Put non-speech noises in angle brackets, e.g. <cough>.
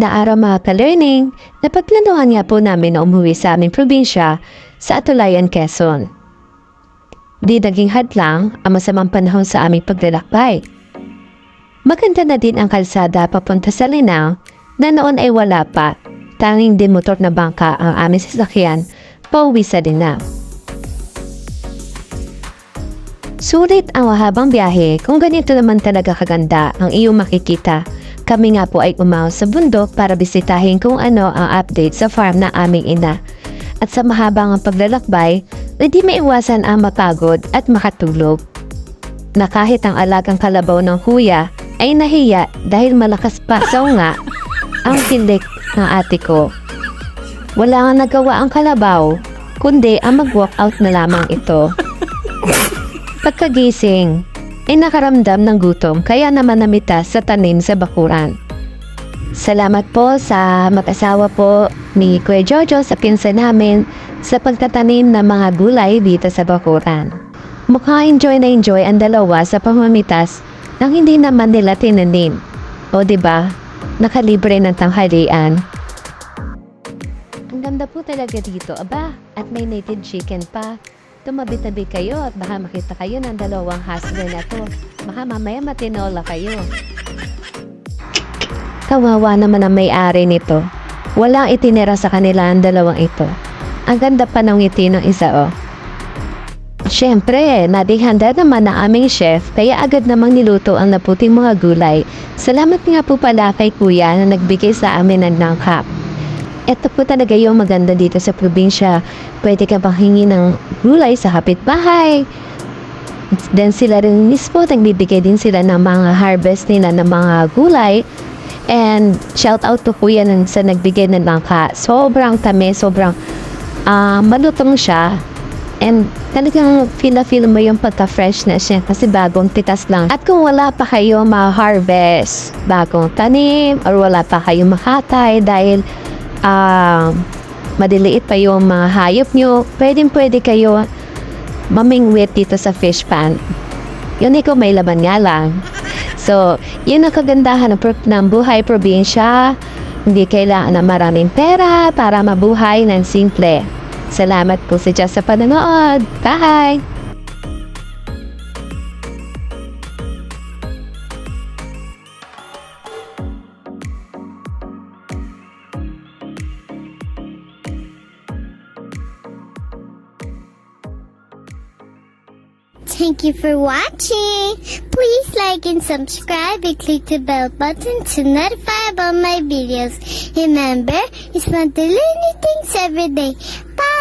na araw mga ka-learning, napagplanuhan nga po namin na umuwi sa aming probinsya sa Atulayan, Quezon. Di naging hadlang ang masamang panahon sa aming paglalakbay. Maganda na din ang kalsada papunta sa Linao na noon ay wala pa. Tanging din motor na bangka ang aming sasakyan pauwi sa Linao. Sulit ang mahabang biyahe kung ganito naman talaga kaganda ang iyong makikita. Kami nga po ay umaw sa bundok para bisitahin kung ano ang update sa farm ng aming ina. At sa mahabang paglalakbay, hindi maiwasan ang mapagod at makatulog. Na kahit ang alagang kalabaw ng kuya ay nahiya dahil malakas pa sa nga ang kilik ng ate ko. Wala nga nagawa ang kalabaw, kundi ang mag-walk out na lamang ito. <laughs> Pagkagising, ay nakaramdam ng gutom kaya naman namitas sa tanim sa bakuran. Salamat po sa mag-asawa po ni Kuya Jojo sa pinsa namin sa pagtatanim ng mga gulay dito sa bakuran. Mukha enjoy na enjoy ang dalawa sa pamamitas nang hindi naman nila tinanim. O ba? Nakalibre ng tanghalian. Ang ganda po talaga dito, aba, at may native chicken pa. Tumabi-tabi kayo at baka makita kayo ng dalawang hustler na to. Baka mamaya matinola kayo. Kawawa naman ang may-ari nito. Walang itinira sa kanila ang dalawang ito. Ang ganda pa ng ngiti ng isa oh. Siyempre, nadighanda naman na aming chef kaya agad namang niluto ang naputing mga gulay. Salamat nga po pala kay kuya na nagbigay sa amin ng nangkap. Ito po talaga yung maganda dito sa probinsya. Pwede ka pang hingi ng gulay sa kapitbahay. Then sila rin mismo, nagbibigay din sila ng mga harvest nila ng mga gulay. And shout out to kuya ng, sa nagbigay ng langka. Sobrang tami, sobrang ah, malutong siya. And talagang feel na feel mo yung pagka-freshness niya kasi bagong titas lang. At kung wala pa kayo ma-harvest bagong tanim or wala pa kayo makatay dahil ah, madiliit pa yung mga hayop nyo, pwedeng pwede kayo mamingwit dito sa fish pan. Yun ikaw may laban nga lang. So, yun ang kagandahan ng, ng buhay probinsya. Hindi kailangan na maraming pera para mabuhay ng simple. Salamat po sa Diyos sa panonood. Bye! Thank you for watching. Please like and subscribe and click the bell button to notify about my videos. Remember, it's to learn new things every day. Bye!